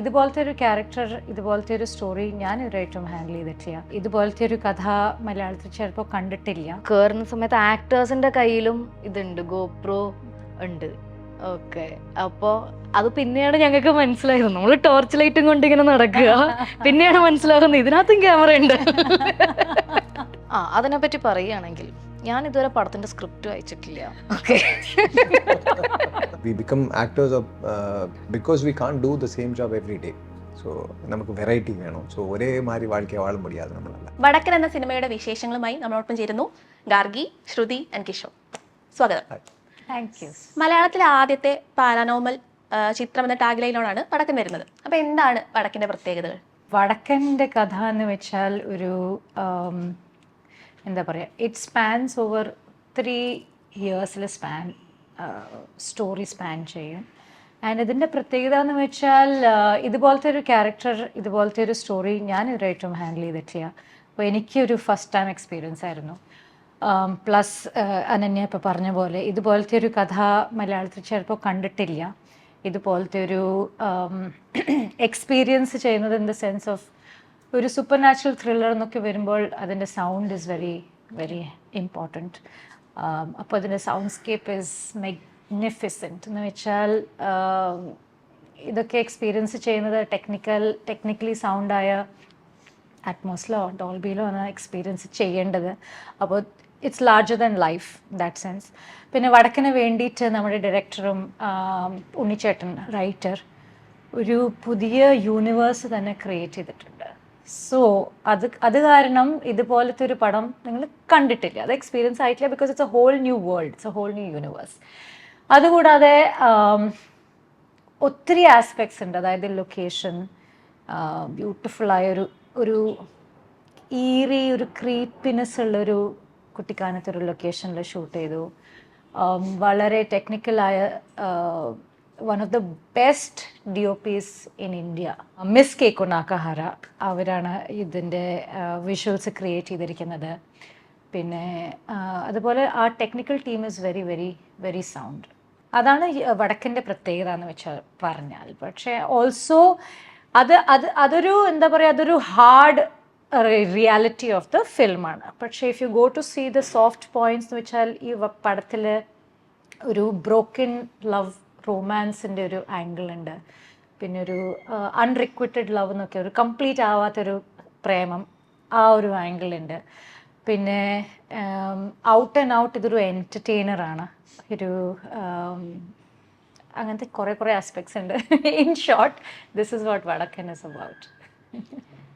ഇതുപോലത്തെ ഒരു ക്യാരക്ടർ ഇതുപോലത്തെ ഒരു സ്റ്റോറി ഞാൻ ഇവരായിട്ടും ഹാൻഡിൽ ചെയ്തിട്ടില്ല. ഇതുപോലത്തെ ഒരു കഥ മലയാളത്തിൽ ചിലപ്പോൾ കണ്ടിട്ടില്ല. കയറുന്ന സമയത്ത് ആക്ടേഴ്സിന്റെ കയ്യിലും ഇതുണ്ട് ഗോപ്രോ ഉണ്ട്. ഓക്കെ അപ്പോൾ അത് പിന്നെയാണ് ഞങ്ങൾക്ക് മനസ്സിലായത് നമ്മൾ ടോർച്ച് ലൈറ്റും കൊണ്ട് ഇങ്ങനെ നടക്കുക. പിന്നെയാണ് മനസ്സിലാകുന്നത് ഇതിനകത്തും ക്യാമറ ഉണ്ട്. ആ അതിനെപ്പറ്റി പറയുകയാണെങ്കിൽ ഞാൻ ഇതുവരെ പടത്തിന്റെ സ്ക്രിപ്റ്റ് വായിച്ചിട്ടില്ല. Okay we become actors of because we can do the same job every day so നമുക്ക് വെറൈറ്റി വേണം. സോ ഒരേ മാതിരി വാഴ്ക്കയെ വാഴും മുടിയാതെ നമ്മളല്ല. വടക്കൻ എന്ന സിനിമയുടെ വിശേഷങ്ങളുമായി നമ്മളോടൊപ്പം ചേരുന്നു. ഗാർഗി ശ്രുതി ആൻഡ് കിഷോർ. സ്വാഗതം. താങ്ക് യു മലയാളത്തിലെ ആദ്യത്തെ പാരാനോമൽ uh, ചിത്രം എന്ന ടാഗ്ലൈനിലാണ് വടക്കൻ വരുന്നത്. അപ്പോൾ എന്താണ് വടക്കിന്റെ പ്രത്യേകതകൾ? വടക്കന്റെ കഥ എന്ന് വെച്ചാൽ ഒരു um, എന്താ പറയുക ഇറ്റ് സ്പാൻസ് ഓവർ ത്രീ ഇയേഴ്സിൽ സ്പാൻ സ്റ്റോറി സ്പാൻ ചെയ്യും. ആൻഡ് ഇതിന്റെ പ്രത്യേകത എന്ന് വെച്ചാൽ ഇതുപോലത്തെ ഒരു ക്യാരക്ടർ ഇതുപോലത്തെ ഒരു സ്റ്റോറി ഞാൻ ഇവരായിട്ടും ഹാൻഡിൽ ചെയ്തിട്ടില്ല. അപ്പോൾ എനിക്കൊരു ഫസ്റ്റ് ടൈം എക്സ്പീരിയൻസ് ആയിരുന്നു. പ്ലസ് അനന്യ ഇപ്പോൾ പറഞ്ഞ പോലെ ഇതുപോലത്തെ ഒരു കഥ മലയാളത്തിൽ ചിലപ്പോൾ കണ്ടിട്ടില്ല. ഇതുപോലത്തെ ഒരു എക്സ്പീരിയൻസ് ചെയ്യുന്നത് ഇൻ ദ സെൻസ് ഓഫ് ഒരു സൂപ്പർ നാച്ചുറൽ ത്രില്ലർ എന്നൊക്കെ വരുമ്പോൾ അതിന്റെ sound is very very important അപ്പോൾ അതിന്റെ സൗണ്ട് സ്കേപ്പ് ഇസ് മെഗ്നിഫിസന്റ് എന്ന് വെച്ചാൽ ഇതൊക്കെ എക്സ്പീരിയൻസ് ചെയ്യുന്നത് ടെക്നിക്കൽ ടെക്നിക്കലി സൗണ്ടായ അറ്റ്മോസ്ഫിയറോ ഡോൾബിയിലോ ആണ് എക്സ്പീരിയൻസ് ചെയ്യേണ്ടത്. അപ്പോൾ it's larger than life that sense പിന്നെ വടക്കിന് വേണ്ടിയിട്ട് നമ്മുടെ ഡയറക്ടറും ഉണ്ണിച്ചേട്ടൻ റൈറ്റർ ഒരു പുതിയ യൂണിവേഴ്സ് തന്നെ ക്രിയേറ്റ് ചെയ്തിട്ടുണ്ട്. സോ അത് അത് കാരണം ഇതുപോലത്തെ ഒരു പടം നിങ്ങൾ കണ്ടിട്ടില്ല. അത് എക്സ്പീരിയൻസ് ആയിട്ടില്ല because it's a whole new world it's a whole new universe അതുകൂടാതെ ആം, ഒത്തിരി ആസ്പെക്ട്സ് ഉണ്ട്. അതായത് ലൊക്കേഷൻ ബ്യൂട്ടിഫുള്ളായ ഒരു ഒരു ഈറി ഒരു ക്രീപ്പിനെസ് ഉള്ളൊരു കുട്ടിക്കാനത്തൊരു ലൊക്കേഷനിൽ ഷൂട്ട് ചെയ്തു. Um, വളരെ ടെക്നിക്കലായ one of the best D O Ps in India Miss കേക്കു നാക്കഹാര അവരാണ് ഇതിന്റെ വിഷ്വൽസ് ക്രിയേറ്റ് ചെയ്തിരിക്കുന്നത്. പിന്നെ അതുപോലെ ആ technical team is very very very sound അതാണ് വടക്കിന്റെ പ്രത്യേകത എന്ന് വെച്ചാൽ പറഞ്ഞാൽ. പക്ഷേ ഓൾസോ അത് അത് അതൊരു എന്താ പറയുക അതൊരു ഹാർഡ് റിയാലിറ്റി ഓഫ് ദ ഫിൽമാണ് പക്ഷേ if you go to see the soft points എന്ന് വെച്ചാൽ ഈ പടത്തിൽ ഒരു ബ്രോക്കൻ ലവ് റൊമാൻസിന്റെ ഒരു ആംഗിൾ ഉണ്ട്. പിന്നെ ഒരു അൺറിക്വിറ്റഡ് ലവ് എന്നൊക്കെ ഒരു കംപ്ലീറ്റ് ആവാത്തൊരു പ്രേമം ആ ഒരു ആംഗിൾ ഉണ്ട്. പിന്നെ ഔട്ട് ആൻഡ് ഔട്ട് ഇതൊരു എന്റർടൈനറാണ് ഒരു അങ്ങനത്തെ കുറേ കുറേ ആസ്പെക്ട്സ് ഉണ്ട്. In short this is what Vadakkan is about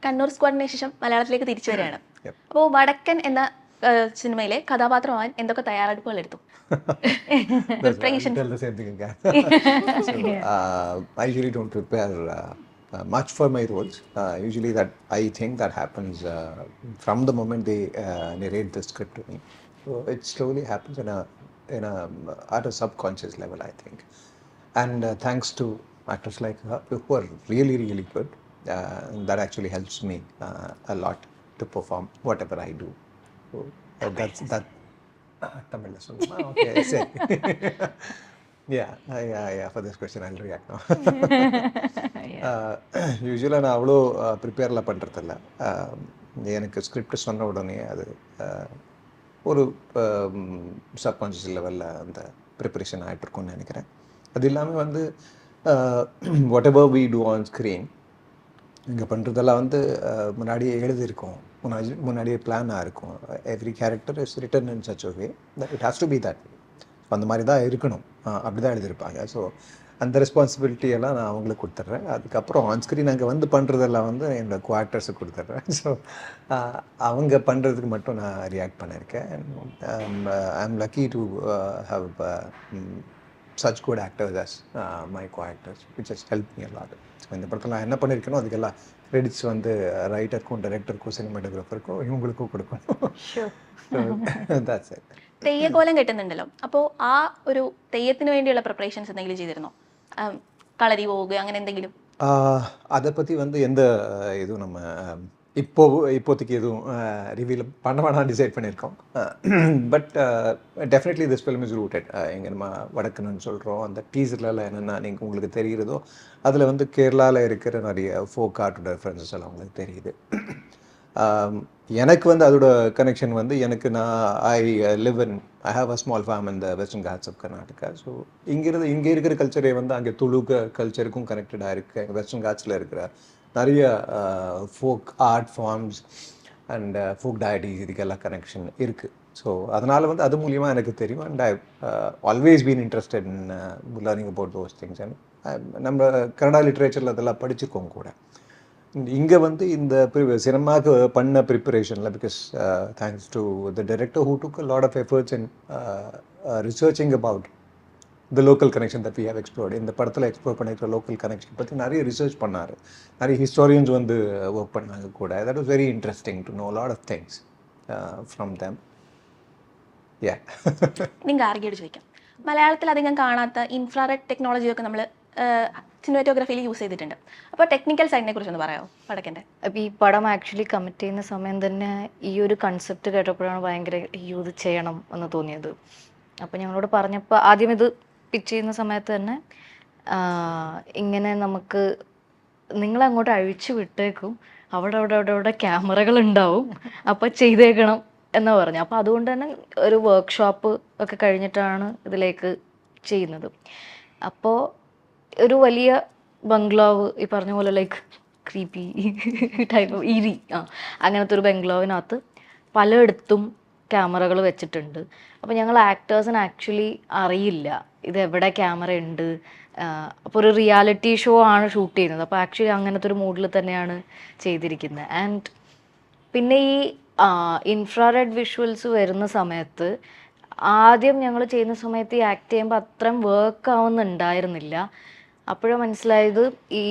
Kannur സ്ക്വാഡിന് ശേഷം മലയാളത്തിലേക്ക് തിരിച്ചു വരികയാണ്. അപ്പോൾ വടക്കൻ എന്ന സിനിമയിലെ കഥാപാത്രമാവാൻ എന്തൊക്കെ തയ്യാറെടുപ്പുകൾ എടുത്തു That's why I Preparation. tell the same thing again. so, uh, I usually don't prepare uh, uh, much for my roles. Uh, usually, that I think that happens uh, from the moment they uh, narrate the script to me. So it slowly happens in a in a at a subconscious level, I think. And uh, thanks to actors like her who are really really good, uh, that actually helps me uh, a lot to perform whatever I do. Uh, that. Tamil சொல்லணுமா? Okay, சரி. uh, yeah. For this question, I'll react now. யூஸ்வலாக நான் அவ்வளோ ப்ரிப்பேர்லாம் பண்ணுறதில்ல எனக்கு script சொன்ன உடனே அது uh, ஒரு சப்கான்ஷியஸ் லெவலில் அந்த ப்ரிப்பரேஷன் ஆகிட்டுருக்கும்னு நினைக்கிறேன் அது இல்லாமல் வந்து whatever we do on screen இங்கே பண்ணுறதெல்லாம் வந்து அஹ், முன்னாடியே எழுதியிருக்கோம் முன்னாடி முன்னாடியே பிளானாக இருக்கும். Every character is written in such way that it has to be that அந்த மாதிரி தான் இருக்கணும். அப்படி தான் எழுதியிருப்பாங்க. ஸோ அந்த ரெஸ்பான்சிபிலிட்டி எல்லாம் நான் அவங்களுக்கு கொடுத்துட்றேன். அதுக்கப்புறம் ஆன்ஸ்க்ரீன் அங்கே வந்து பண்ணுறதெல்லாம் வந்து என்னோடய குவார்ட்டர்ஸுக்கு கொடுத்துட்றேன். ஸோ அவங்க பண்ணுறதுக்கு மட்டும் நான் ரியாக்ட் பண்ணியிருக்கேன். I am lucky to have such good actors as my co actors which has help me lot so இந்த படத்தில் நான் என்ன பண்ணியிருக்கேனோ அதுக்கெல்லாம் கிரெடிட்ஸ் வந்து ரைட்டருக்கும் டைரக்டருக்கும் சினிமாட்டோகிராஃபருக்கும் இவங்களுக்கும் கொடுக்கணும் that's it. തെയ്യക്കോലം കെട്ടുന്നുണ്ടല്ലോ അപ്പോൾ ആ ഒരു തെയ്യത്തിന് വേണ്ടിയുള്ള പ്രിപ്പറേഷൻസ് എന്തെങ്കിലും ചെയ്തിരുന്നോ ആം, കളരി പോവുക അങ്ങനെ എന്തെങ്കിലും ஆஹ் அதை பற்றி வந்து எந்த இதுவும் நம்ம இப்போ இப்போதைக்கு எதுவும் ரிவீல் பண்ண வேணாம் டிசைட் பண்ணியிருக்கோம். But definitely this film is rooted எங்கே நம்ம வடக்குன்னு சொல்கிறோம் அந்த டீசர்லலாம் என்னென்னா நீங்கள் உங்களுக்கு தெரிகிறதோ அதில் வந்து கேரளாவில் இருக்கிற நிறைய ஃபோக் ஆர்ட்டோட ரெஃபரன்சஸ் எல்லாம் உங்களுக்கு தெரியுது. எனக்கு வந்து அதோட கனெக்ஷன் வந்து எனக்கு நான் I live in I have a small farm இந்த Western Ghats of Karnataka so இங்கிருந்து இங்கே இருக்கிற கல்ச்சரே வந்து அங்கே துளுக்க கல்ச்சருக்கும் கனெக்டடாக இருக்குது எங்கள் வெஸ்டர்ன் காட்ஸில் இருக்கிற நிறைய folk art forms and folk deities இதுக்கெல்லாம் கனெக்ஷன் இருக்குது ஸோ அதனால் வந்து அது மூலியமாக எனக்கு தெரியும். And I always been interested in learning about those things and நம்ம கன்னடா லிட்ரேச்சரில் அதெல்லாம் படிச்சிருக்கோம் கூட. இங்கே வந்து இந்த சினிமாவுக்கு பண்ண ப்ரிப்பரேஷனில் because thanks to the director who took lot of efforts in researching about the local connection that we have explored இந்த படத்தில் எக்ஸ்ப்ளோர் பண்ணியிருக்கிற லோக்கல் கனெக்ஷன் பற்றி நிறைய ரிசர்ச் பண்ணார் நிறைய ஹிஸ்டாரியன்ஸ் வந்து ஒர்க் பண்ணாங்க கூட that was very interesting to know lot of things from dum യാ നിങ്ങൾക്ക് ആർഗിയോട് ചോദിക്കാം മലയാളത്തിൽ അധികം കാണാത്ത ഇൻഫ്രാറെഡ് ടെക്നോളജിയൊക്കെ നമ്മൾ സിനിമാറ്റോഗ്രഫിയിൽ യൂസ് ചെയ്തിട്ടുണ്ട് അപ്പോൾ ടെക്നിക്കൽ സൈഡിനെ കുറിച്ചൊന്ന് പറയാമോ വടക്കൻ്റെ അപ്പോൾ ഈ പടം ആക്ച്വലി കമ്മിറ്റ് ചെയ്യുന്ന സമയം തന്നെ ഈ ഒരു കൺസെപ്റ്റ് കേട്ടപ്പോഴാണ് ഭയങ്കര അയ്യോ ഇത് ചെയ്യണം എന്ന് തോന്നിയത് അപ്പോൾ ഞങ്ങളോട് പറഞ്ഞപ്പോൾ ആദ്യം ഇത് പിച്ച് ചെയ്യുന്ന സമയത്ത് തന്നെ ഇങ്ങനെ നമുക്ക് നിങ്ങളങ്ങോട്ട് അഴിച്ചു വിട്ടേക്കും. അവിടെ അവിടെ അവിടെ അവിടെ ക്യാമറകൾ ഉണ്ടാവും. അപ്പോൾ ചെയ്തേക്കണം എന്ന് പറഞ്ഞു. അപ്പോൾ അതുകൊണ്ട് തന്നെ ഒരു വർക്ക്ഷോപ്പ് ഒക്കെ കഴിഞ്ഞിട്ടാണ് ഇതിലേക്ക് ചെയ്യുന്നത്. അപ്പോൾ ഒരു വലിയ ബംഗ്ലാവ് ഈ പറഞ്ഞ പോലെ ലൈക്ക് ക്രീപ്പി ടൈപ്പ് ഇരി ആ അങ്ങനത്തെ ഒരു ബംഗ്ലാവിനകത്ത് പലയിടത്തും ക്യാമറകൾ വെച്ചിട്ടുണ്ട്. അപ്പോൾ ഞങ്ങൾ ആക്ടേഴ്സിന് ആക്ച്വലി അറിയില്ല. ഇത് എവിടെ ക്യാമറ ഉണ്ട്? അപ്പോൾ ഒരു റിയാലിറ്റി ഷോ ആണ് ഷൂട്ട് ചെയ്യുന്നത്. അപ്പോൾ ആക്ച്വലി അങ്ങനത്തെ ഒരു മൂഡിൽ തന്നെയാണ് ചെയ്തിരിക്കുന്നത് ആൻഡ് പിന്നെ ഈ ഇൻഫ്രാറെഡ് വിഷ്വൽസ് വരുന്ന സമയത്ത് ആദ്യം ഞങ്ങൾ ചെയ്യുന്ന സമയത്ത് ഈ ആക്ട് ചെയ്യുമ്പോൾ അത്രയും വർക്ക് ആവുന്നുണ്ടായിരുന്നില്ല. അപ്പോഴാണ് മനസ്സിലായത് ഈ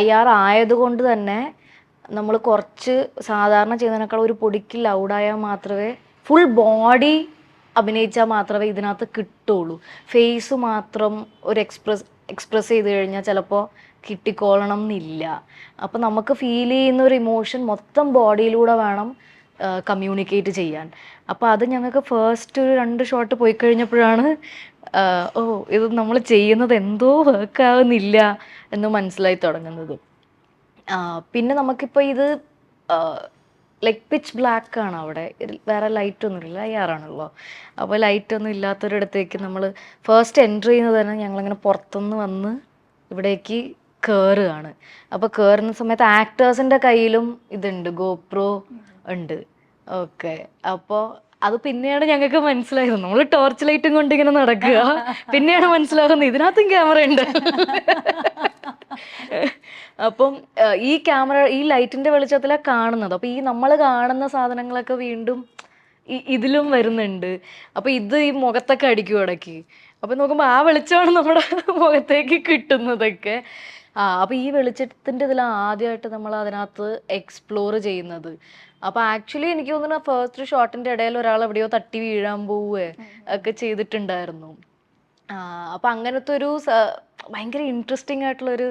ഐ ആർ ആയതുകൊണ്ട് തന്നെ നമ്മൾ കുറച്ച് സാധാരണ ചെയ്യുന്നതിനേക്കാൾ ഒരു പൊടിക്ക് ലൗഡായാൽ മാത്രമേ ഫുൾ ബോഡി അഭിനയിച്ചാൽ മാത്രമേ ഇതിനകത്ത് കിട്ടുള്ളൂ. ഫേസ് മാത്രം ഒരു എക്സ്പ്രസ് എക്സ്പ്രസ് ചെയ്ത് കഴിഞ്ഞാൽ ചിലപ്പോൾ കിട്ടിക്കോളണം എന്നില്ല അപ്പം നമുക്ക് ഫീൽ ചെയ്യുന്ന ഒരു ഇമോഷൻ മൊത്തം ബോഡിയിലൂടെ വേണം കമ്മ്യൂണിക്കേറ്റ് ചെയ്യാൻ. അപ്പോൾ അത് ഞങ്ങൾക്ക് ഫസ്റ്റ് ഒരു രണ്ട് ഷോട്ട് പോയി കഴിഞ്ഞപ്പോഴാണ് ഓ ഇത് നമ്മൾ ചെയ്യുന്നത് എന്തോ വർക്ക് ആവുന്നില്ല എന്ന് മനസ്സിലായി തുടങ്ങുന്നത്. പിന്നെ നമുക്കിപ്പോൾ ഇത് ലൈക്ക് പിച്ച് ബ്ലാക്ക് ആണ് അവിടെ. വേറെ ലൈറ്റ് ഒന്നും ഇല്ല അയ്യാറാണല്ലോ അപ്പോൾ ലൈറ്റ് ഒന്നും ഇല്ലാത്തൊരിടത്തേക്ക് നമ്മൾ ഫസ്റ്റ് എൻട്രി ചെയ്യുന്നത് തന്നെ ഞങ്ങളിങ്ങനെ പുറത്തുനിന്ന് വന്ന് ഇവിടേക്ക് കയറുകയാണ് അപ്പോൾ കയറുന്ന സമയത്ത് ആക്ടേഴ്സിന്റെ കയ്യിലും ഇതുണ്ട് ഗോപ്രോ ഉണ്ട്. ഓക്കെ. അപ്പോൾ അത് പിന്നെയാണ് ഞങ്ങൾക്ക് മനസ്സിലായത് നമ്മൾ ടോർച്ച് ലൈറ്റും കൊണ്ട് ഇങ്ങനെ നടക്കുക. പിന്നെയാണ് മനസ്സിലാകുന്നത് ഇതിനകത്തും ക്യാമറ ഉണ്ട്. അപ്പം ഈ ക്യാമറ ഈ ലൈറ്റിന്റെ വെളിച്ചത്തിലാണ് കാണുന്നത്. അപ്പൊ ഈ നമ്മൾ കാണുന്ന സാധനങ്ങളൊക്കെ വീണ്ടും ഇതിലും വരുന്നുണ്ട്. അപ്പൊ ഇത് ഈ മുഖത്തൊക്കെ അടിക്കും ഇടയ്ക്ക്. അപ്പൊ നോക്കുമ്പോൾ ആ വെളിച്ചമാണ് നമ്മുടെ മുഖത്തേക്ക് കിട്ടുന്നതൊക്കെ. ആ അപ്പൊ ഈ വെളിച്ചത്തിന്റെ ഇതിൽ ആദ്യമായിട്ട് നമ്മൾ അതിനകത്ത് എക്സ്പ്ലോർ ചെയ്യുന്നത്. അപ്പൊ ആക്ച്വലി എനിക്ക് തോന്നുന്നു ഫസ്റ്റ് ഷോട്ടിന്റെ ഇടയിൽ ഒരാൾ എവിടെയോ തട്ടി വീഴാൻ പോവുകയെ ഒക്കെ ചെയ്തിട്ടുണ്ടായിരുന്നു. അപ്പൊ അങ്ങനത്തെ ഒരു ഭയങ്കര ഇൻട്രസ്റ്റിംഗ് ആയിട്ടുള്ളൊരു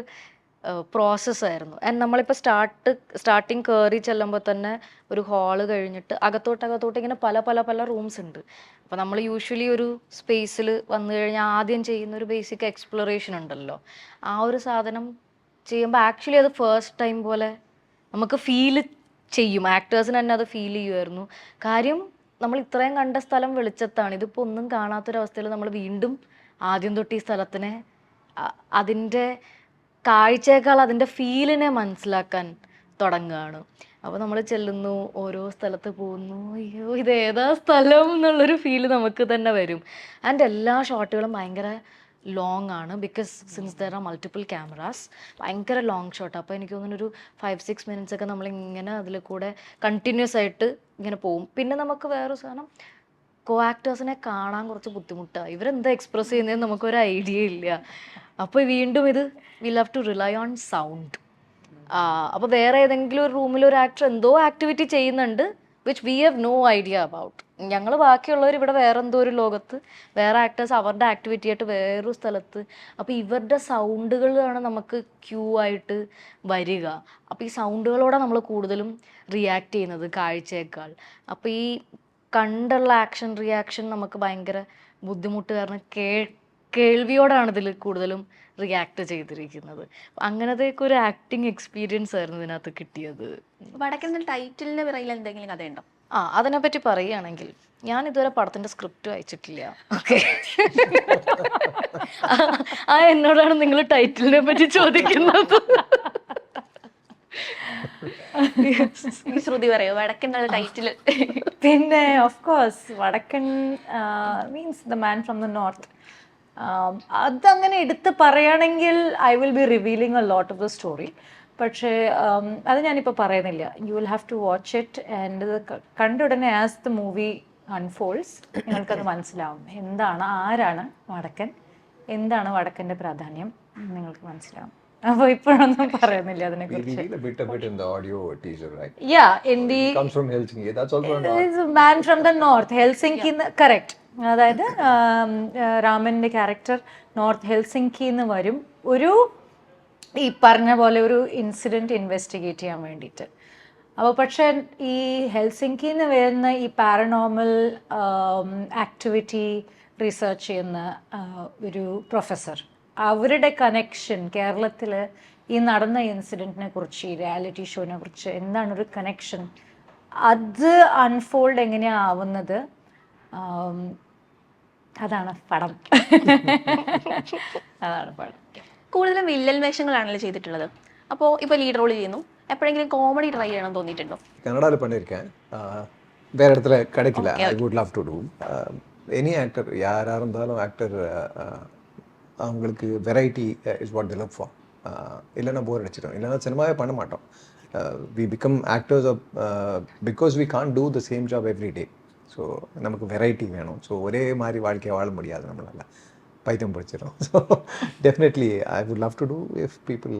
പ്രോസസ്സായിരുന്നു ആൻഡ് നമ്മളിപ്പോൾ സ്റ്റാർട്ട് സ്റ്റാർട്ടിങ് കയറി ചെല്ലുമ്പോൾ തന്നെ ഒരു ഹാൾ കഴിഞ്ഞിട്ട് അകത്തോട്ട് അകത്തോട്ട് ഇങ്ങനെ പല പല പല റൂംസ് ഉണ്ട്. അപ്പോൾ നമ്മൾ യൂഷ്വലി ഒരു സ്പേസിൽ വന്നു കഴിഞ്ഞാൽ ആദ്യം ചെയ്യുന്ന ഒരു ബേസിക് എക്സ്പ്ലോറേഷൻ ഉണ്ടല്ലോ. ആ ഒരു സാധനം ചെയ്യുമ്പോൾ ആക്ച്വലി അത് ഫസ്റ്റ് ടൈം പോലെ നമുക്ക് ഫീൽ ചെയ്യും. ആക്ടേഴ്സിന് തന്നെ അത് ഫീൽ ചെയ്യുമായിരുന്നു കാര്യം നമ്മൾ ഇത്രയും കണ്ട സ്ഥലം വെളിച്ചത്താണ്. ഇതിപ്പോൾ ഒന്നും കാണാത്തൊരവസ്ഥയിൽ നമ്മൾ വീണ്ടും ആദ്യം തൊട്ട് ഈ സ്ഥലത്തിനെ അതിന്റെ കാഴ്ചയേക്കാൾ അതിന്റെ ഫീലിനെ മനസ്സിലാക്കാൻ തുടങ്ങുകയാണ്. അപ്പോൾ നമ്മൾ ചെല്ലുന്നു ഓരോ സ്ഥലത്ത് പോകുന്നു അയ്യോ ഇത് ഏതാ സ്ഥലം എന്നുള്ളൊരു ഫീൽ നമുക്ക് തന്നെ വരും. ആൻഡ് എല്ലാ ഷോട്ടുകളും ഭയങ്കര ലോങ് ആണ് because since there are multiple cameras ഭയങ്കര ലോങ് ഷോട്ട് അപ്പോൾ എനിക്ക് തോന്നുന്നു ഒരു ഫൈവ് സിക്സ് മിനിറ്റ്സ് ഒക്കെ നമ്മളിങ്ങനെ അതിൽ കൂടെ കണ്ടിന്യൂസ് ആയിട്ട് ഇങ്ങനെ പോകും പിന്നെ നമുക്ക് വേറൊരു സാധനം കോ ആക്ടേഴ്സിനെ കാണാൻ കുറച്ച് ബുദ്ധിമുട്ടാണ് ഇവരെന്താ എക്സ്പ്രസ് ചെയ്യുന്നതെന്ന് നമുക്കൊരു ഐഡിയ ഇല്ല. അപ്പോൾ വീണ്ടും ഇത് we love to rely on sound അപ്പോൾ വേറെ ഏതെങ്കിലും ഒരു റൂമിൽ ഒരു ആക്ടർ എന്തോ ആക്ടിവിറ്റി ചെയ്യുന്നുണ്ട് which we have no idea about ഞങ്ങൾ ബാക്കിയുള്ളവർ ഇവിടെ വേറെ എന്തോ ഒരു ലോകത്ത് വേറെ ആക്ടേഴ്സ് അവരുടെ ആക്ടിവിറ്റി ആയിട്ട് വേറൊരു സ്ഥലത്ത് അപ്പോൾ ഇവരുടെ സൗണ്ടുകളാണ് നമുക്ക് ക്യൂ ആയിട്ട് വരിക. അപ്പോൾ ഈ സൗണ്ടുകളോടെ നമ്മൾ കൂടുതലും റിയാക്ട് ചെയ്യുന്നത് കാഴ്ചയേക്കാൾ. അപ്പോൾ ഈ കണ്ടുള്ള ആക്ഷൻ റിയാക്ഷൻ നമുക്ക് ഭയങ്കര ബുദ്ധിമുട്ട് കാരണം കേ കേൾവിയോടാണ് ഇതിൽ കൂടുതലും റിയാക്ട് ചെയ്തിരിക്കുന്നത്. അങ്ങനത്തെയൊക്കെ ഒരു ആക്ടിങ് എക്സ്പീരിയൻസ് ആയിരുന്നു ഇതിനകത്ത് കിട്ടിയത്. വടക്കുന്ന ടൈറ്റിലിന് പിറകിൽ എന്തെങ്കിലും കഥയുണ്ടോ? ആ അതിനെപ്പറ്റി പറയുകയാണെങ്കിൽ ഞാൻ ഇതുവരെ പടത്തിന്റെ സ്ക്രിപ്റ്റ് വായിച്ചിട്ടില്ല. ഓക്കെ. ആ എന്നോടാണ് നിങ്ങൾ ടൈറ്റിലിനെ പറ്റി ചോദിക്കുന്നത്. ഈ ശ്രുതി പറയൂ? വടക്കൻ എന്നുള്ള ടൈറ്റിൽ പിന്നെ of course Vadakkan means the man from the north അതങ്ങനെ എടുത്ത് പറയുകയാണെങ്കിൽ I will be revealing a lot of the story പക്ഷേ അത് ഞാനിപ്പോൾ പറയുന്നില്ല. You will have to watch it and ഇത് കണ്ട ഉടനെ ആസ് ദ മൂവി അൺഫോൾഡ്സ് നിങ്ങൾക്കത് മനസ്സിലാവും. എന്താണ് ആരാണ് വടക്കൻ? എന്താണ് വടക്കന്റെ പ്രാധാന്യം? നിങ്ങൾക്ക് മനസ്സിലാവും. അപ്പോൾ ഇപ്പോഴൊന്നും പറയുന്നില്ല അതിനെ ഹെൽസിങ്കി കറക്റ്റ് അതായത് രാമന്റെ ക്യാരക്ടർ നോർത്ത് ഹെൽസിങ്കി എന്ന് വരും. ഒരു ഈ പറഞ്ഞ പോലെ ഒരു ഇൻസിഡന്റ് ഇൻവെസ്റ്റിഗേറ്റ് ചെയ്യാൻ വേണ്ടിയിട്ട്. അപ്പോൾ പക്ഷേ ഈ ഹെൽസിങ്കി എന്ന് വരുന്ന ഈ പാരനോമൽ ആക്ടിവിറ്റി റിസർച്ച് ചെയ്യുന്ന ഒരു പ്രൊഫസർ അവരുടെ കണക്ഷൻ കേരളത്തിൽ ഈ നടന്ന ഇൻസിഡന്റിനെ കുറിച്ച് ഈ റിയാലിറ്റി ഷോനെ കുറിച്ച് എന്താണ് ഒരു കണക്ഷൻ അത് അൺഫോൾഡ് എങ്ങനെയാവുന്നത് അതാണ് പടം. അതാണ് പടം. കൂടുതലും വില്ലൻ വേഷങ്ങളാണല്ലോ ചെയ്തിട്ടുള്ളത്. അപ്പോൾ ഇപ്പോൾ ലീഡ് റോൾ ചെയ്യുന്നു. എപ്പോഴെങ്കിലും കോമഡി ട്രൈ ചെയ്യണം തോന്നിയിട്ടുണ്ടോ? കന്നഡയിൽ പണിയിരിക്കാൻ വേറെ ഇടത്തിൽ കിടക്കില്ല. I would love to do any actor ആരായിരുന്നാലും actor அவங்களுக்கு variety is what the for இல்லைன்னா போர் அடிச்சிடும் இல்லைன்னா சினிமாவே பண்ண மாட்டோம். We become actors of because we can't do the same job every day so நமக்கு வெரைட்டி வேணும். ஸோ ஒரே மாதிரி வாழ்க்கையை வாழ முடியாது நம்மளால். பைத்தியம் பிடிச்சிடும் so definitely I would love to do if people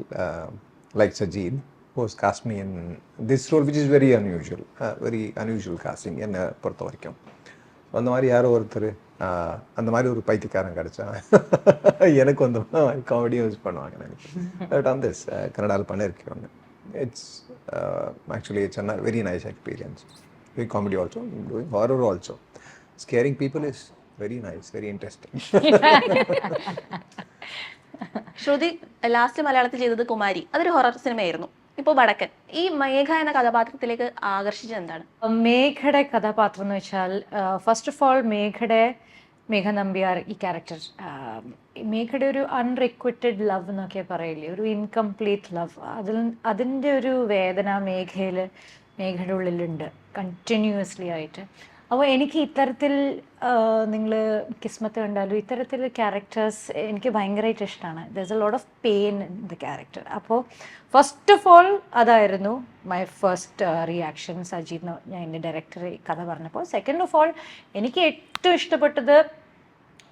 like Sajeeth who's cast me me this this role which is very unusual uh, very என்னை பொறுத்த வரைக்கும் அந்த மாதிரி யாரோ ஒருத்தர் அந்த மாதிரி ஒரு பைத்தியக்காரன் கிடைச்சா எனக்கு வந்து காமெடியும் யூஸ் பண்ணுவாங்க நினைக்கிறேன் பட் ஆன் திஸ் கன்னடாவில் பண்ணியிருக்கேன் ஒன்று it's actually it's a very nice experience very comedy also doing horror also scaring people is very nice very interesting Shruti last മലയാളത്തിൽ ചെയ്തത് കുമാരി അതൊരു ഹൊറർ സിനിമയായിരുന്നു ഇപ്പോൾ വടക്കൻ. ഈ മേഘ എന്ന കഥാപാത്രത്തിലേക്ക് ആകർഷിച്ചത് എന്താണ്? മേഘയുടെ കഥാപാത്രം എന്ന് വെച്ചാൽ ഫസ്റ്റ് ഓഫ് ഓൾ മേഘയുടെ മേഘ നമ്പ്യാർ ഈ ക്യാരക്ടർ മേഘയുടെ ഒരു അൺറിക്വിറ്റഡ് ലവ് എന്നൊക്കെ പറയില്ലേ ഒരു ഇൻകംപ്ലീറ്റ് ലവ് അതിൽ അതിന്റെ ഒരു വേദന മേഘയിൽ മേഘയുടെ ഉള്ളിലുണ്ട് കണ്ടിന്യൂസ്ലി ആയിട്ട്. അപ്പോൾ എനിക്ക് ഇത്തരത്തിൽ നിങ്ങൾ കിസ്മത്ത് കണ്ടാലും ഇത്തരത്തിൽ ക്യാരക്ടേഴ്സ് എനിക്ക് ഭയങ്കരമായിട്ട് ഇഷ്ടമാണ് there a lot of pain in the character അപ്പോൾ ഫസ്റ്റ് ഓഫ് ഓൾ അതായിരുന്നു മൈ ഫസ്റ്റ് റിയാക്ഷൻ സജീവ് ഞാൻ എന്റെ ഡയറക്ടർ കഥ പറഞ്ഞപ്പോൾ. സെക്കൻഡ് ഓഫ് ഓൾ എനിക്ക് ഏറ്റവും ഇഷ്ടപ്പെട്ടത്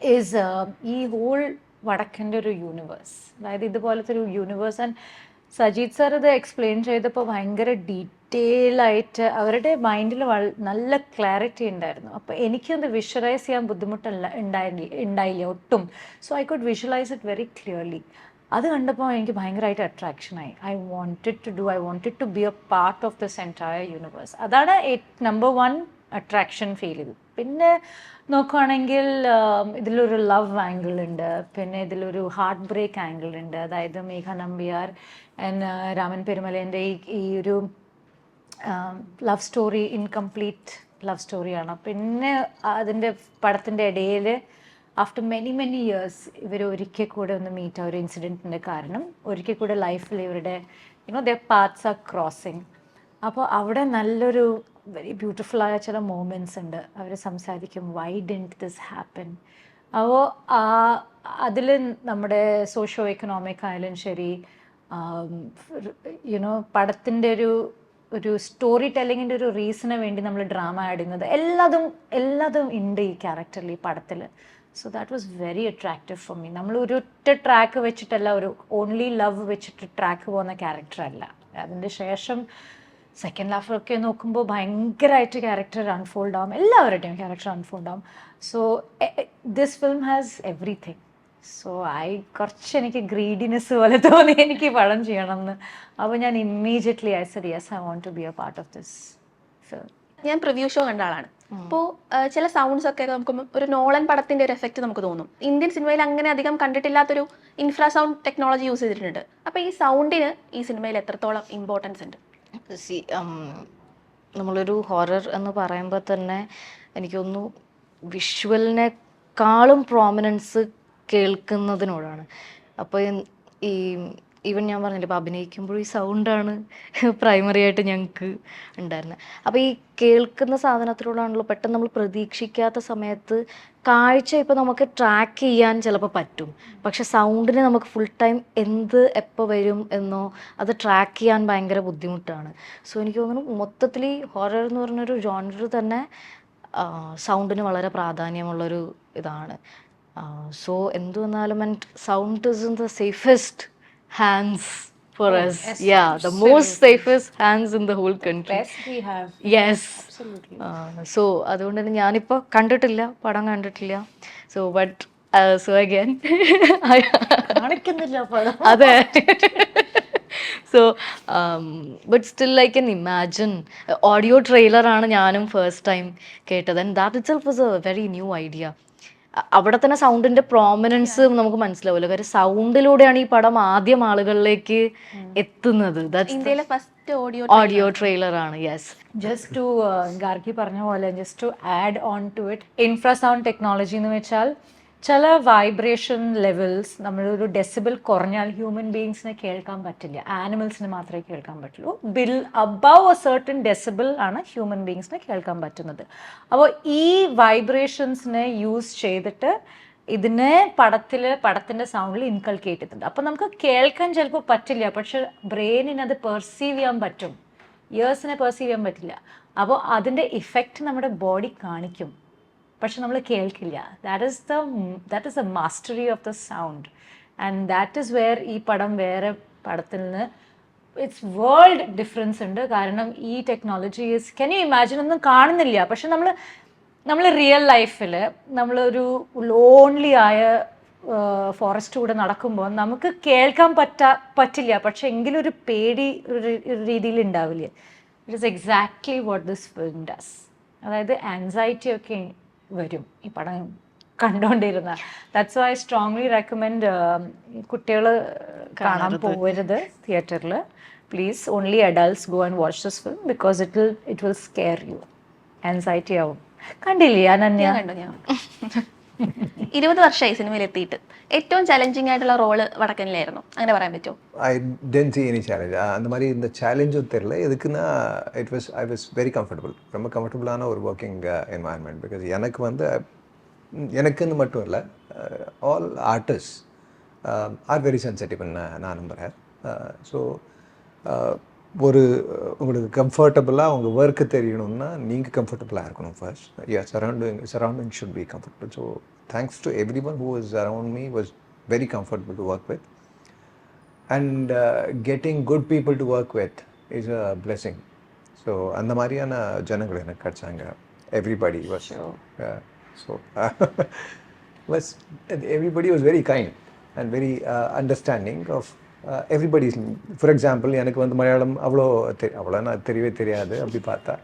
ഈസ് ഈ ഹോൾ വടക്കന്റെ ഒരു യൂണിവേഴ്സ് അതായത് ഇതുപോലത്തെ ഒരു യൂണിവേഴ്സ് ആൻഡ് സജീത് സാർ ഇത് എക്സ്പ്ലെയിൻ ചെയ്തപ്പോൾ ഭയങ്കര ഡീറ്റെയിൽ ആയിട്ട് അവരുടെ മൈൻഡിൽ നല്ല ക്ലാരിറ്റി ഉണ്ടായിരുന്നു. അപ്പോൾ എനിക്കത് വിഷ്വലൈസ് ചെയ്യാൻ ബുദ്ധിമുട്ടല്ല ഉണ്ടായി ഉണ്ടായില്ല ഒട്ടും. So I could visualise it very clearly അത് കണ്ടപ്പോൾ എനിക്ക് ഭയങ്കരമായിട്ട് അട്രാക്ഷനായി I wanted to do I wanted to be a part of this entire universe അതാണ് നമ്പർ വൺ അട്രാക്ഷൻ ഫീൽ ചെയ്തു പിന്നെ നോക്കുകയാണെങ്കിൽ ഇതിലൊരു ലവ് ആംഗിൾ ഉണ്ട്. പിന്നെ ഇതിലൊരു ഹാർട്ട് ബ്രേക്ക് ആംഗിൾ ഉണ്ട്. അതായത് മേഘ നമ്പ്യാർ രാമൻ പെരുമലേന്റെ ഈ ഈ ഒരു ലവ് സ്റ്റോറി ഇൻകംപ്ലീറ്റ് ലവ് സ്റ്റോറിയാണ് പിന്നെ അതിന്റെ പടത്തിന്റെ ഇടയിൽ ആഫ്റ്റർ മെനി മെനി ഇയേഴ്സ് ഇവർ ഒരിക്കൽ കൂടെ ഒന്ന് മീറ്റ് ആ ഒരു ഇൻസിഡന്റിന്റെ കാരണം. ഒരിക്കൽ കൂടെ ലൈഫിൽ ഇവരുടെ you know the paths are crossing അപ്പോൾ അവിടെ നല്ലൊരു വെരി ബ്യൂട്ടിഫുൾ ആയ ചില മൂമെന്റ്സ് ഉണ്ട്. അവർ സംസാരിക്കും വൈ ഡെന്റ് ദിസ് ഹാപ്പൻ അപ്പോൾ ആ അതിൽ നമ്മുടെ സോഷ്യോ എക്കണോമിക് ആയാലും ശരി യുനോ പടത്തിന്റെ ഒരു ഒരു സ്റ്റോറി ടെല്ലിങ്ങിന്റെ ഒരു റീസണ് വേണ്ടി നമ്മൾ ഡ്രാമ ആഡ് ചെയ്യുന്നത്. എല്ലാതും എല്ലാതും ഉണ്ട് ഈ ക്യാരക്ടറിൽ ഈ പടത്തിൽ so that was very attractive for me നമ്മൾ ഒരു ഒറ്റ ട്രാക്ക് വെച്ചിട്ടല്ല ഒരു ഓൺലി ലവ് വെച്ചിട്ട് ട്രാക്ക് പോകുന്ന ക്യാരക്ടർ അല്ല. അതിന്റെ ശേഷം സെക്കൻഡ് ഹാഫൊക്കെ നോക്കുമ്പോൾ ഭയങ്കരമായിട്ട് ക്യാരക്ടർ അൺഫോൾഡ് ആവും. എല്ലാവരുടെയും ക്യാരക്ടർ അൺഫോൾഡ് ആവും. So this film has everything so I കുറച്ച് എനിക്ക് ഗ്രീഡിനെസ് പോലെ തോന്നി എനിക്ക് പടം ചെയ്യണം എന്ന് അപ്പോൾ ഞാൻ immediately I said yes I want to be a part of this film ഞാൻ പ്രിവ്യൂ ഷോ കണ്ട ആളാണ്. അപ്പോൾ ചില സൗണ്ട്സ് ഒക്കെ നമുക്ക് ഒരു നോളൻ പടത്തിന്റെ ഒരു എഫക്റ്റ് നമുക്ക് തോന്നും. ഇന്ത്യൻ സിനിമയിൽ അങ്ങനെ അധികം കണ്ടിട്ടില്ലാത്തൊരു ഇൻഫ്രാ സൗണ്ട് ടെക്നോളജി യൂസ് ചെയ്തിട്ടുണ്ട്. അപ്പോൾ ഈ സൗണ്ടിന് ഈ സിനിമയിൽ എത്രത്തോളം ഇമ്പോർട്ടൻസ് ഉണ്ട്? സി നമ്മളൊരു ഹൊറർ എന്ന് പറയുമ്പോൾ തന്നെ എനിക്കൊന്നു വിഷ്വലിനെക്കാളും പ്രോമിനൻസ് കേൾക്കുന്നതിനോടാണ്. അപ്പോൾ ഈ ഈവൻ ഞാൻ പറഞ്ഞില്ല ഇപ്പോൾ അഭിനയിക്കുമ്പോൾ ഈ സൗണ്ടാണ് പ്രൈമറി ആയിട്ട് ഞങ്ങൾക്ക് ഉണ്ടായിരുന്നത് അപ്പോൾ ഈ കേൾക്കുന്ന സാധനത്തിലൂടെയാണല്ലോ പെട്ടെന്ന് നമ്മൾ പ്രതീക്ഷിക്കാത്ത സമയത്ത് കാഴ്ച ഇപ്പോൾ നമുക്ക് ട്രാക്ക് ചെയ്യാൻ ചിലപ്പോൾ പറ്റും. പക്ഷെ സൗണ്ടിന് നമുക്ക് ഫുൾ ടൈം എന്ത് എപ്പോൾ വരും എന്നോ അത് ട്രാക്ക് ചെയ്യാൻ ഭയങ്കര ബുദ്ധിമുട്ടാണ്. സോ എനിക്ക് തോന്നുന്നു മൊത്തത്തിൽ ഈ ഹൊറർ എന്ന് പറഞ്ഞൊരു ജോണർ തന്നെ സൗണ്ടിന് വളരെ പ്രാധാന്യമുള്ളൊരു ഇതാണ്. സോ എന്തു വന്നാലും and sound is in the safest hands for Oh, us. yes, yeah the most safest hands in the whole country. Best we have yes Absolutely. So അതുകൊണ്ട് തന്നെ ഞാനിപ്പോൾ കണ്ടിട്ടില്ല പടം കണ്ടിട്ടില്ല. സോ ബട്ട് സോ അഗൈൻ കാണിക്കുന്നില്ല പടം. അതെ. So but still I can imagine audio ട്രെയിലറാണ് ഞാനും ഫസ്റ്റ് ടൈം കേട്ടത്. And that itself was a very new idea അവിടെ തന്നെ സൗണ്ടിന്റെ പ്രോമിനൻസ് നമുക്ക് മനസ്സിലാവില്ല കാര്യം സൗണ്ടിലൂടെയാണ് ഈ പടം ആദ്യം ആളുകളിലേക്ക് എത്തുന്നത്. ഇന്ത്യയിലെ ഫസ്റ്റ് ഓഡിയോ ഓഡിയോ ട്രെയിലറാണ് യെസ് ജസ്റ്റ് ടു ഗാർഗി പറഞ്ഞ പോലെ just to add on to it infrasound technology എന്ന് വെച്ചാൽ ചില വൈബ്രേഷൻ ലെവൽസ് നമ്മളൊരു ഡെസിബിൾ കുറഞ്ഞാൽ ഹ്യൂമൻ ബീങ്സിനെ കേൾക്കാൻ പറ്റില്ല. ആനിമൽസിന് മാത്രമേ കേൾക്കാൻ പറ്റുള്ളൂ. Bill above a certain decibel ആണ് ഹ്യൂമൻ ബീങ്സിനെ കേൾക്കാൻ പറ്റുന്നത്. അപ്പോൾ ഈ വൈബ്രേഷൻസിനെ യൂസ് ചെയ്തിട്ട് ഇതിനെ പടത്തിൽ പടത്തിന്റെ സൗണ്ടിൽ ഇൻകൾക്കേറ്റ് ചെയ്തിട്ടുണ്ട്. അപ്പോൾ നമുക്ക് കേൾക്കാൻ ചിലപ്പോൾ പറ്റില്ല. പക്ഷെ ബ്രെയിനിന് അത് പെർസീവ് ചെയ്യാൻ പറ്റും. ഇയേഴ്സിനെ പെർസീവ് ചെയ്യാൻ പറ്റില്ല. അപ്പോൾ അതിന്റെ ഇഫക്റ്റ് നമ്മുടെ ബോഡി കാണിക്കും. പക്ഷെ നമ്മൾ കേൾക്കില്ല. That is the that is the mastery of the sound and that is where ഈ പടം വേറെ പടത്തിൽ നിന്ന് ഇറ്റ്സ് വേൾഡ് ഡിഫറൻസ് ഉണ്ട്. കാരണം ഈ technology is can you imagine ഒന്നും കാണുന്നില്ല. പക്ഷെ നമ്മൾ നമ്മൾ റിയൽ ലൈഫിൽ നമ്മളൊരു ലോൺലി ആയ ഫോറസ്റ്റ് കൂടെ നടക്കുമ്പോൾ നമുക്ക് കേൾക്കാൻ പറ്റാ പറ്റില്ല. പക്ഷെ എങ്കിലും ഒരു പേടി ഒരു രീതിയിൽ ഉണ്ടാവില്ല? It is exactly what this film does അതായത് ആൻസൈറ്റി ഒക്കെ വരും ഈ പടം കണ്ടുകൊണ്ടിരുന്ന ദാറ്റ്സ് വൈ സ്ട്രോങ്ലി റെക്കമെൻഡ് കുട്ടികൾ കാണാൻ പോകരുത് തിയേറ്ററിൽ please only adults go and watch this film because it will it will scare you anxiety ആവും. കണ്ടില്ലേ അനന്യ? ഞാൻ ഇരുപത് വർഷമായി സിനിമയിൽ എത്തിയിട്ട് ഏറ്റവും ചലഞ്ചിങ് ആയിട്ടുള്ള റോള് വടക്കനിലായിരുന്നു അങ്ങനെ പറയാൻ പറ്റുമോ I tend see any challenge அந்த மாதிரி இந்த சேலஞ்சும் தெரில எதுக்குன்னா it was I was very comfortable ரொம்ப கம்ஃபர்டபுளான ஒரு ஒர்க்கிங் என்வாயன்மெண்ட் பிகாஸ் எனக்கு வந்து ம், எனக்குன்னு மட்டும் இல்லை ஆல் ஆர்டிஸ்ட் ஆர் வெரி சென்சிட்டிவ்னு நான் நம்புகிறேன் ஸோ ஒரு உங்களுக்கு கம்ஃபர்டபுளாக உங்கள் ஒர்க்கு தெரியணும்னா நீங்கள் கம்ஃபர்டபுளாக இருக்கணும் first yeah surrounding surrounding should be comfortable so thanks to everyone who was around me was very comfortable to work with. And uh, getting good people to work with is a blessing. So அந்த மாதிரியான ஜனங்கள் எனக்கு கிடச்சாங்க. Everybody was so was everybody was very kind and very understanding of everybody for example எனக்கு வந்து மலையாளம் அவ்வளோ தெரி அவ்வளோ நான் தெரியவே தெரியாது அப்படி பார்த்தா.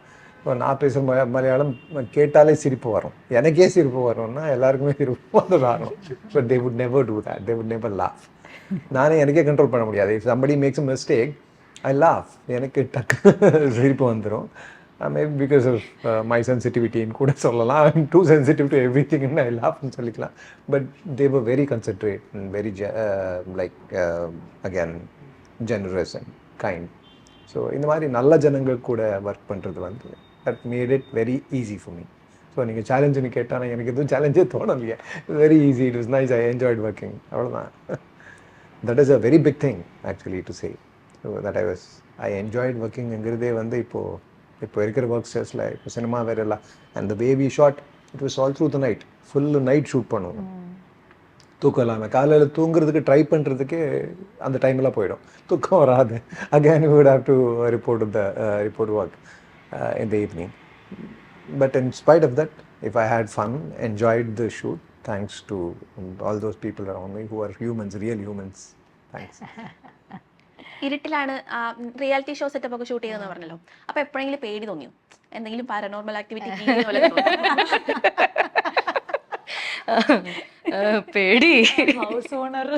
இப்போ நான் பேசுகிற ம மலையாளம் கேட்டாலே சிரிப்பு வரும். எனக்கே சிரிப்பு வரும்னா எல்லாருக்குமே சிரிப்பு வந்து வரும். But they would never do that they would never laugh நானே எனக்கே கண்ட்ரோல் பண்ண முடியாது. If somebody makes a mistake I laugh எனக்கு டக்கு சிரிப்பு வந்துடும் மேபி பிகாஸ் ஆஃப் மை சென்சிட்டிவிட்டின்னு கூட சொல்லலாம். டூ சென்சிட்டிவ் டு எவ்ரி திங்னு ஐ லாஃப்னு சொல்லிக்கலாம். But they were very concentrate and very like again generous and kind so இந்த மாதிரி நல்ல ஜனங்கள் கூட ஒர்க் பண்ணுறது வந்து that made it very easy for me so நீங்கள் சேலஞ்சுன்னு கேட்டால் எனக்கு எதுவும் சேலஞ்சே தோணலையே. Very easy it was nice I enjoyed working அவ்வளோதான் that is a very big thing actually to say so that I was I enjoyed ஒர்க்கிங்கிறதே வந்து இப்போது இப்போ இருக்கிற ஒர்க் ஸ்டேஸில் இப்போ சினிமா வேறு எல்லாம் and the baby shot it was all through the night full night shoot பண்ணுவோம். தூக்கம் இல்லாமல் காலையில் தூங்குறதுக்கு ட்ரை பண்ணுறதுக்கே அந்த டைம்லாம் போயிடும். தூக்கம் வராது. Again have to report the uh, report work. uh, in the evening but in spite of that if i had fun enjoyed the shoot thanks to all those people around me who are humans real humans thanks ഇരുട്ടിലാണ് reality show setup ഒക്കെ shoot ചെയ്തെന്ന് പറഞ്ഞല്ലോ അപ്പൊ എപ്പോഴെങ്കിലും പേടി തോന്നിയോ എന്തെങ്കിലും paranormal activity പേടി ഹൗസ് ഓണർ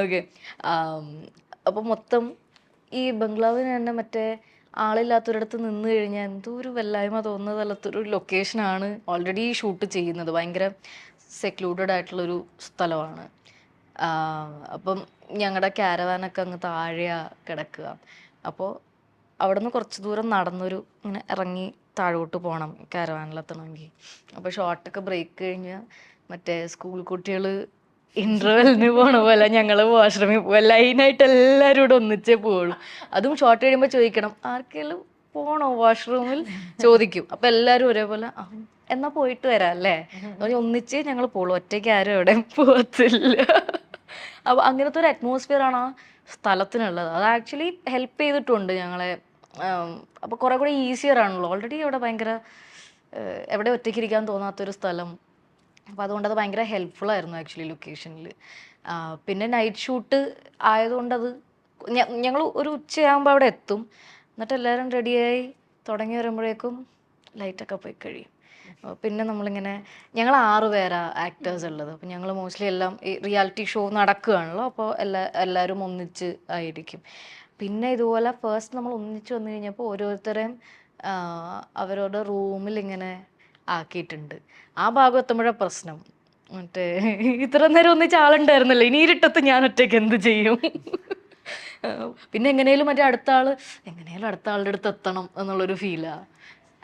ഓക്കെ അപ്പോൾ മൊത്തം ഈ ബംഗ്ലാവിന് തന്നെ മറ്റേ ആളില്ലാത്തൊരിടത്ത് നിന്ന് കഴിഞ്ഞാൽ എന്തോ ഒരു വല്ലായ്മ തോന്നുന്ന തലത്തൊരു ലൊക്കേഷനാണ് ഓൾറെഡി ഷൂട്ട് ചെയ്യുന്നത്. ഭയങ്കര സെക്ലൂഡഡ് ആയിട്ടുള്ളൊരു സ്ഥലമാണ്. അപ്പം ഞങ്ങളുടെ ക്യാരവാനൊക്കെ അങ്ങ് താഴെയാ കിടക്കുക. അപ്പോൾ അവിടെ നിന്ന് കുറച്ച് ദൂരം നടന്നൊരു ഇങ്ങനെ ഇറങ്ങി താഴോട്ട് പോകണം കാരവാനിലെത്തണമെങ്കിൽ അപ്പോൾ ഷോർട്ടൊക്കെ ബ്രേക്ക് കഴിഞ്ഞ് മറ്റേ സ്കൂൾ കുട്ടികൾ ഇന്റർവെല്ലിന് പോണ പോലെ ഞങ്ങൾ വാഷ്റൂമിൽ പോവാം ലൈനായിട്ട് എല്ലാവരും കൂടെ ഒന്നിച്ചേ പോവുള്ളൂ. അതും ഷോർട്ട് കഴിയുമ്പോൾ ചോദിക്കണം ആർക്കെങ്കിലും പോണോ വാഷ്റൂമിൽ ചോദിക്കും. അപ്പം എല്ലാവരും ഒരേപോലെ "ആ, എന്നാ പോയിട്ട് വരാം അല്ലേ? ഒന്നിച്ച് ഞങ്ങൾ പോകുള്ളൂ ഒറ്റയ്ക്ക് ആരും എവിടെയും പോകത്തില്ല അപ്പോൾ അങ്ങനത്തെ ഒരു അറ്റ്മോസ്ഫിയർ ആണ് ആ സ്ഥലത്തിനുള്ളത്. അത് ആക്ച്വലി ഹെൽപ്പ് ചെയ്തിട്ടുണ്ട് ഞങ്ങളെ. അപ്പോൾ കുറേ കൂടി ഈസിയർ ആണല്ലോ. ഓൾറെഡി അവിടെ ഭയങ്കര എവിടെ ഒറ്റയ്ക്കിരിക്കാൻ തോന്നാത്തൊരു സ്ഥലം. അപ്പോൾ അതുകൊണ്ട് അത് ഭയങ്കര ഹെൽപ്ഫുൾ ആയിരുന്നു ആക്ച്വലി ലൊക്കേഷനിൽ പിന്നെ നൈറ്റ് ഷൂട്ട് ആയതുകൊണ്ട് അത് ഞങ്ങൾ ഒരു ഉച്ചയാകുമ്പോൾ അവിടെ എത്തും. എന്നിട്ട് എല്ലാവരും റെഡിയായി തുടങ്ങി വരുമ്പോഴേക്കും ലൈറ്റൊക്കെ പോയി കഴിയും. പിന്നെ നമ്മളിങ്ങനെ ഞങ്ങൾ ആറ് പേരാ ആക്ടേഴ്സ് ഉള്ളത്. അപ്പം ഞങ്ങൾ മോസ്റ്റ്ലി എല്ലാം ഈ റിയാലിറ്റി ഷോ നടക്കുകയാണല്ലോ. അപ്പോൾ എല്ലാ എല്ലാവരും ഒന്നിച്ച് ആയിരിക്കും. പിന്നെ ഇതുപോലെ ഫസ്റ്റ് നമ്മൾ ഒന്നിച്ച് വന്നു കഴിഞ്ഞപ്പോൾ ഓരോരുത്തരെയും അവരുടെ റൂമിൽ ഇങ്ങനെ ആക്കിയിട്ടുണ്ട്. ആ ഭാഗം എത്തുമ്പോഴാണ് പ്രശ്നം. മറ്റേ ഇത്ര നേരം ഒന്നിച്ച് ആളുണ്ടായിരുന്നല്ലോ. ഇനി ഇരുട്ടത്ത് ഞാൻ ഒറ്റയ്ക്ക് എന്ത് ചെയ്യും? പിന്നെ എങ്ങനെയാലും മറ്റേ അടുത്ത ആൾ എങ്ങനെയാലും അടുത്ത ആളുടെ അടുത്ത് എത്തണം എന്നുള്ളൊരു ഫീലാ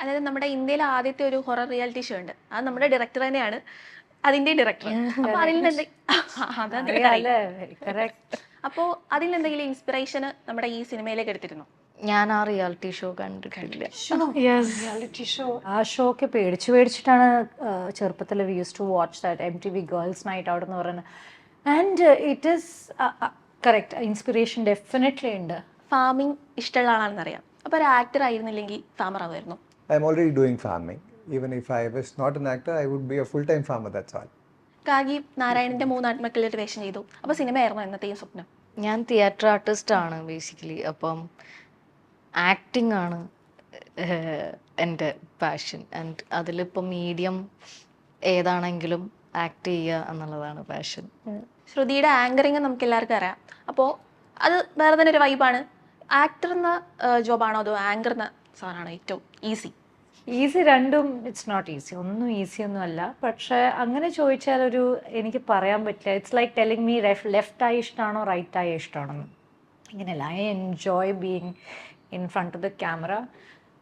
അതായത് നമ്മുടെ ഇന്ത്യയിലെ ആദ്യത്തെ ഒരു ഹൊറർ റിയാലിറ്റി ഷോ ഉണ്ട്. അത് നമ്മുടെ ഡയറക്ടർ തന്നെയാണ്. അതിന്റെ ഡയറക്ടർ അപ്പൊ അതിൽ നിന്ന് അപ്പോ അതിൽ എന്തെങ്കിലും ഇൻസ്പിറേഷന് നമ്മുടെ ഈ സിനിമയിലേക്ക് എടുത്തിരുന്നു? ഞാൻ ആ റിയാലിറ്റി ഷോ കണ്ടിട്ടില്ല. റിയാലിറ്റി ഷോ ആ ഷോ ഒക്കെ പേടിച്ചു പേടിച്ചിട്ടാണ് ചെറുപ്പത്തിൽ we use to watch that M T V girls night out എന്ന് പറയുന്നത് and it is correct inspiration definitely ഉണ്ട്. ഫാമിംഗ് ഇഷ്ടമുള്ള ആളാണെന്നറിയാം അപ്പൊ ഒരു ആക്ടർ ആയിരുന്നില്ലെങ്കിൽ farmer ആവുമായിരുന്നു. I'm already doing farming even if I was not an actor I would be a full time farmer that's all കാഗി നാരായണന്റെ മൂന്നാത്മക്കളിൽ ഒരു വേഷം ചെയ്തു. അപ്പൊ സിനിമയായിരുന്നു എന്നത്തെയും സ്വപ്നം. ഞാൻ തിയേറ്റർ ആർട്ടിസ്റ്റ് ആണ് ബേസിക്കലി അപ്പം ആക്ടിങ് ആണ് എന്റെ പാഷൻ ആൻഡ് അതിലിപ്പോൾ മീഡിയം ഏതാണെങ്കിലും ആക്ട് ചെയ്യുക എന്നുള്ളതാണ് പാഷൻ ശ്രുതിയുടെ ആങ്കറിങ് നമുക്ക് എല്ലാവർക്കും അറിയാം. അപ്പോൾ അത് വേറെ തന്നെ ഒരു വൈബാണ് ആക്ടർ എന്ന ജോബാണോ അതോ ആങ്കർ എന്ന സാധനമാണോ ഏറ്റവും ഈസി ഈസി രണ്ടും ഇറ്റ്സ് നോട്ട് ഈസി ഒന്നും ഈസി ഒന്നും അല്ല. പക്ഷേ അങ്ങനെ ചോദിച്ചാൽ ഒരു എനിക്ക് പറയാൻ പറ്റില്ല. It's like telling me left ആയി ഇഷ്ടമാണോ റൈറ്റ് ആയി ഇഷ്ടമാണെന്ന്. ഇങ്ങനെയല്ല I enjoy being in front of the camera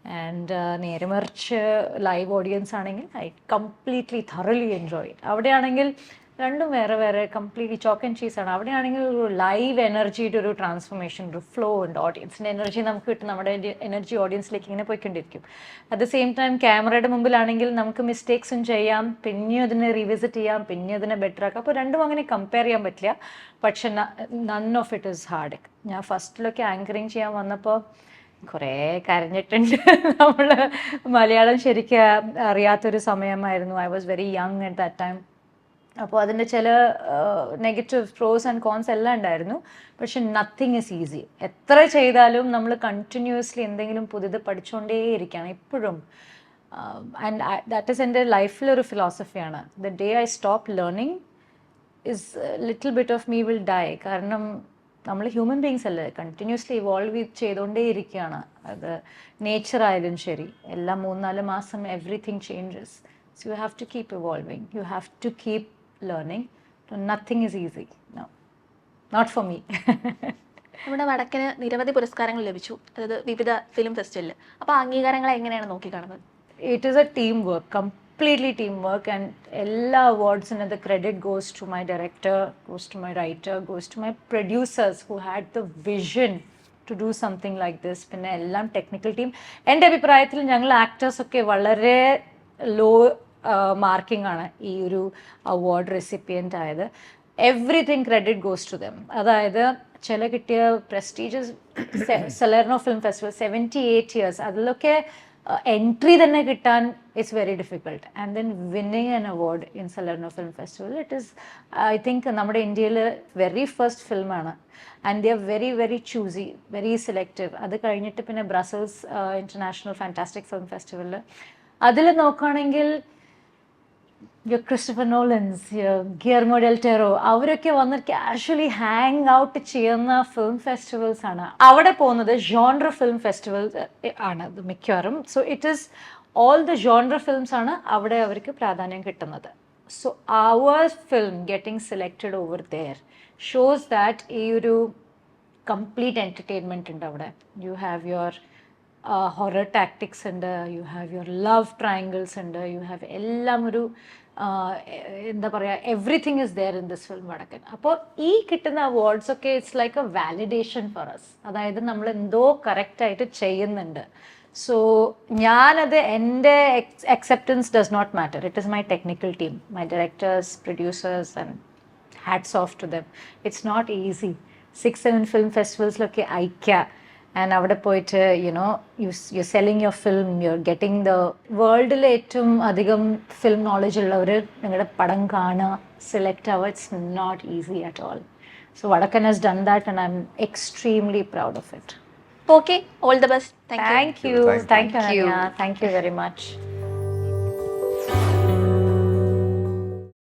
and നേരെ മറിച്ച് ലൈവ് ഓഡിയൻസ് ആണെങ്കിൽ ഐ കംപ്ലീറ്റ്ലി തറലി എൻജോയ് അവിടെയാണെങ്കിൽ രണ്ടും വേറെ വേറെ കംപ്ലീറ്റ്ലി ചോക്ക് ആൻഡ് ചീസ് ആണ്. അവിടെയാണെങ്കിൽ ഒരു ലൈവ് എനർജിയുടെ ഒരു ട്രാൻസ്ഫോർമേഷൻ ഒരു ഫ്ലോ ഉണ്ട്. ഓഡിയൻസിന്റെ എനർജി നമുക്ക് കിട്ടും. നമ്മുടെ എനർജി ഓഡിയൻസിലേക്ക് ഇങ്ങനെ പോയിക്കൊണ്ടിരിക്കും. അറ്റ് ദ സെയിം ടൈം ക്യാമറയുടെ മുമ്പിലാണെങ്കിൽ നമുക്ക് മിസ്റ്റേക്സും ചെയ്യാം. പിന്നെയും അതിനെ റീവിസിറ്റ് ചെയ്യാം. പിന്നെ അതിനെ ബെറ്റർ ആക്കാം. അപ്പോൾ രണ്ടും അങ്ങനെ കമ്പയർ ചെയ്യാൻ പറ്റില്ല. പക്ഷെ none of it is hard ഞാൻ ഫസ്റ്റിലൊക്കെ ആങ്കറിങ് ചെയ്യാൻ വന്നപ്പോൾ കുറേ കരഞ്ഞിട്ടുണ്ട്. നമ്മൾ മലയാളം ശരിക്കും അറിയാത്തൊരു സമയമായിരുന്നു. I was very young at that time അപ്പോൾ അതിന്റെ ചില നെഗറ്റീവ് പ്രോസ് ആൻഡ് കോൺസ് എല്ലാം ഉണ്ടായിരുന്നു. പക്ഷെ നത്തിങ് ഇസ് ഈസി എത്ര ചെയ്താലും നമ്മൾ കണ്ടിന്യൂസ്ലി എന്തെങ്കിലും പുതിയത് പഠിച്ചുകൊണ്ടേയിരിക്കുകയാണ് ഇപ്പോഴും. ആൻഡ് ദാറ്റ് ഇസ് എന്റെ ലൈഫിലൊരു ഫിലോസഫിയാണ് the day I stop learning is little bit of me will die കാരണം നമ്മൾ ഹ്യൂമൻ ബീങ്സ് അല്ലേ? കണ്ടിന്യൂസ്ലി ഇവോൾവ് ചെയ്തുകൊണ്ടേ ഇരിക്കുകയാണ് അത് നേച്ചർ ആയാലും ശരി. എല്ലാ മൂന്നാൽ മാസം everything changes so you have to keep evolving you have to keep learning nothing is easy no not for me നമ്മുടെ വടക്കിന് നിരവധി പുരസ്കാരങ്ങൾ ലഭിച്ചു. അതായത് വിവിധ ഫിലിം ഫെസ്റ്റിവലിൽ അപ്പോൾ അംഗീകാരങ്ങളെ എങ്ങനെയാണ് നോക്കിക്കാണുന്നത്? Is a team teamwork. Completely teamwork and എല്ലാ awardsന് the credit goes to my director goes to my writer goes to my producers who had the vision to do something like this പിന്നെ എല്ലാം technical team എന്റെ അഭിപ്രായത്തിൽ ഞങ്ങൾ ആക്ടേഴ്സൊക്കെ വളരെ law marking ആണ് ഈ ഒരു അവാർഡ് റെസിപ്പിയന്റ് ആയത്. Everything credit goes to them അതായത് ചില കിട്ടിയ prestigious Salerno film festival seventy eight years അതിലൊക്കെ എൻട്രി തന്നെ കിട്ടാൻ it's very difficult and then winning an award in Salerno film festival it is I think നമ്മുടെ ഇന്ത്യയിൽ very first ഫിലിമാണ് and they are very very choosy very selective അത് കഴിഞ്ഞിട്ട് പിന്നെ Brussels international fantastic film ഫെസ്റ്റിവലിൽ അതിൽ നോക്കുകയാണെങ്കിൽ your Christopher Nolans Guillermo del Toro അവരൊക്കെ വന്ന് കാഷ്വലി ഹാങ് ഔട്ട് ചെയ്യുന്ന ഫിലിം ഫെസ്റ്റിവൽസ് ആണ്. അവിടെ പോകുന്നത് ജോൺഡർ ഫിലിം ഫെസ്റ്റിവൽ ആണ് മിക്കവാറും. So it is all the genre films ആണ് അവിടെ അവർക്ക് പ്രാധാന്യം കിട്ടുന്നത്. So our film getting selected over there shows that ഈ ഒരു കംപ്ലീറ്റ് എന്റർടൈൻമെന്റ് ഉണ്ട് അവിടെ. You have your horror tactics ഉണ്ട്. You have your love triangles ഉണ്ട്. യു ഹാവ് എല്ലാം ഒരു എന്താ പറയുക everything is there in this film Vadakkan. അപ്പോൾ ഈ കിട്ടുന്ന അവാർഡ്സ് ഒക്കെ it's like a validation for us അതായത് നമ്മൾ എന്തോ കറക്റ്റായിട്ട് ചെയ്യുന്നുണ്ട്. സോ ഞാനത് എന്റെ acceptance does not matter it is my technical team my directors producers and hats off to them it's not easy six seven film ഫെസ്റ്റിവൽസിലൊക്കെ അയക്കുക and അവിടെ പോയിട്ട് you know you you selling your film you are getting the വേൾഡിൽ ഏറ്റവും അധികം film knowledge ഉള്ളവർ നിങ്ങളുടെ പടം കാണുക സെലക്ട് ആവുക it's not easy at all so Vadakkan has done that and I am extremely proud of it okay all the best thank you. Thank you thank you very much